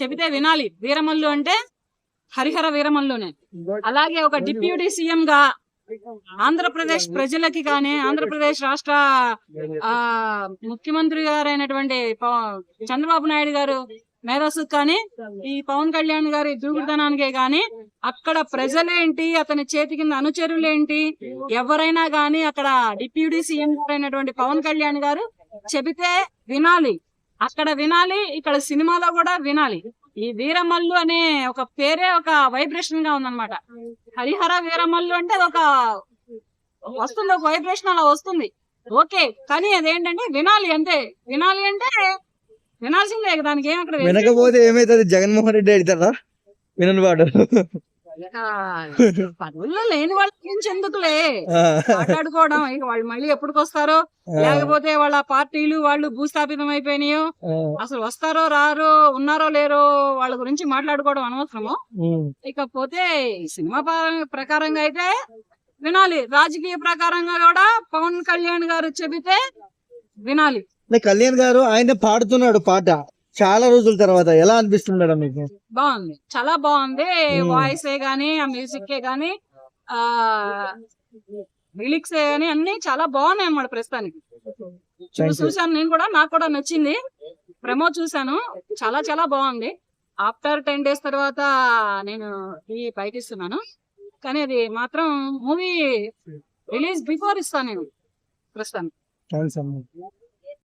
చెబితే వినాలి. వీరమల్లు అంటే హరిహర వీరమల్లునే. అలాగే ఒక డిప్యూటీ సీఎం గా ఆంధ్రప్రదేశ్ ప్రజలకి కానీ ఆంధ్రప్రదేశ్ రాష్ట్ర ఆ ముఖ్యమంత్రి గారైనటువంటి చంద్రబాబు నాయుడు గారు మేధస్సు కానీ ఈ పవన్ కళ్యాణ్ గారి దూకుడుతనానికే గాని అక్కడ ప్రజలేంటి అతని చేతి కింద అనుచరులేంటి ఎవరైనా గాని అక్కడ డిప్యూటీ సీఎం గారైనటువంటి పవన్ కళ్యాణ్ గారు చెబితే వినాలి. అక్కడ వినాలి ఇక్కడ సినిమాలో కూడా వినాలి. ఈ వీరమల్లు అనే ఒక పేరే ఒక వైబ్రేషన్గా ఉందన్నమాట. హరిహర వీరమల్లు అంటే ఒక వస్తుంది ఒక వైబ్రేషన్ అలా వస్తుంది. ఓకే కానీ అదేంటంటే వినాలి అంతే వినాలి అంటే వినాల్సిందే దానికి ఏం అక్కడ వినకపోతే ఏమైతుంది? జగన్మోహన్ రెడ్డి అవుతారా వినని వాడు. ఆ, పదవుల్లో లేని వాళ్ళ గురించి ఎందుకులే మాట్లాడుకోవడం. ఇక వాళ్ళు మళ్ళీ ఎప్పటికొస్తారో లేకపోతే వాళ్ళ పార్టీలు వాళ్ళు భూస్థాపితం అయిపోయినాయో అసలు వస్తారో రారో ఉన్నారో లేరో వాళ్ళ గురించి మాట్లాడుకోవడం అనవసరము. ఇకపోతే సినిమా పర- ప్రకారంగా అయితే వినాలి. రాజకీయ ప్రకారంగా కూడా పవన్ కళ్యాణ్ గారు చెబితే వినాలి. కళ్యాణ్ గారు ఆయన పాడుతున్నాడు పాట. చాలా రోజుల తర్వాత ఎలా అనిపిస్తుంది మేడం మీకు? బాగుంది. చాలా బాగుంది. వాయిస్ ఏ గానీ ఆ మ్యూజిక్ ఏ గానీ ఆ లిరిక్స్ ఏ గానీ అన్ని చాలా బాగున్నాయి అన్నమాట ప్రస్తుతానికి. చూసాను నేను కూడా నాకు కూడా నచ్చింది. ప్రమో చూసాను. చాలా చాలా బాగుంది. ఆఫ్టర్ టెన్ డేస్ తర్వాత నేను ఈ బయట ఇస్తున్నాను కానీ అది మాత్రం మూవీ రిలీజ్ బిఫోర్ ఇస్తాను నేను ప్రస్తుతానికి.